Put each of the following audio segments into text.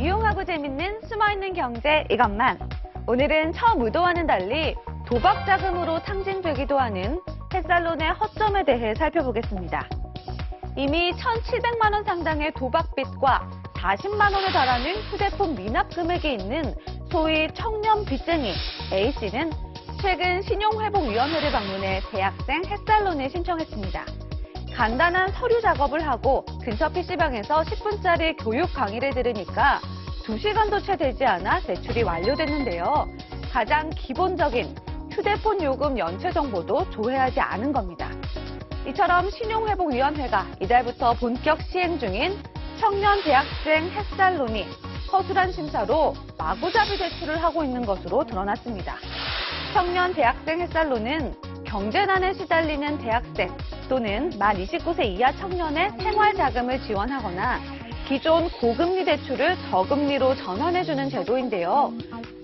깔끔하고 재밌는 숨어있는 경제 이것만. 오늘은 처음 의도와는 달리 도박 자금으로 상징되기도 하는 햇살론의 허점에 대해 살펴보겠습니다. 이미 1,700만 원 상당의 도박빚과 40만 원에 달하는 휴대폰 미납 금액이 있는 소위 청년 빚쟁이 A씨는 최근 신용회복위원회를 방문해 대학생 햇살론에 신청했습니다. 간단한 서류 작업을 하고 근처 PC방에서 10분짜리 교육 강의를 들으니까 2시간도 채 되지 않아 제출이 완료됐는데요. 가장 기본적인 휴대폰 요금 연체 정보도 조회하지 않은 겁니다. 이처럼 신용회복위원회가 이달부터 본격 시행 중인 청년 대학생 햇살론이 허술한 심사로 마구잡이 제출을 하고 있는 것으로 드러났습니다. 청년 대학생 햇살론은 경제난에 시달리는 대학생 또는 만 29세 이하 청년의 생활 자금을 지원하거나 기존 고금리 대출을 저금리로 전환해주는 제도인데요.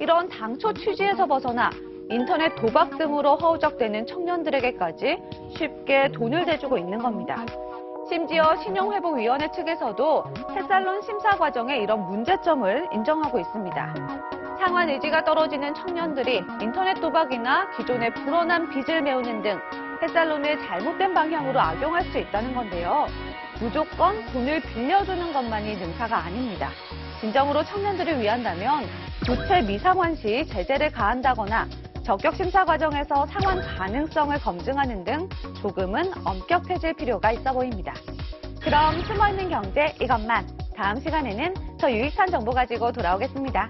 이런 당초 취지에서 벗어나 인터넷 도박 등으로 허우적대는 청년들에게까지 쉽게 돈을 대주고 있는 겁니다. 심지어 신용회복위원회 측에서도 햇살론 심사 과정에 이런 문제점을 인정하고 있습니다. 상환 의지가 떨어지는 청년들이 인터넷 도박이나 기존의 불어난 빚을 메우는 등 햇살론을 잘못된 방향으로 악용할 수 있다는 건데요. 무조건 돈을 빌려주는 것만이 능사가 아닙니다. 진정으로 청년들을 위한다면 조체 미상환 시 제재를 가한다거나 적격 심사 과정에서 상환 가능성을 검증하는 등 조금은 엄격해질 필요가 있어 보입니다. 그럼 숨어있는 경제 이것만 다음 시간에는 더 유익한 정보 가지고 돌아오겠습니다.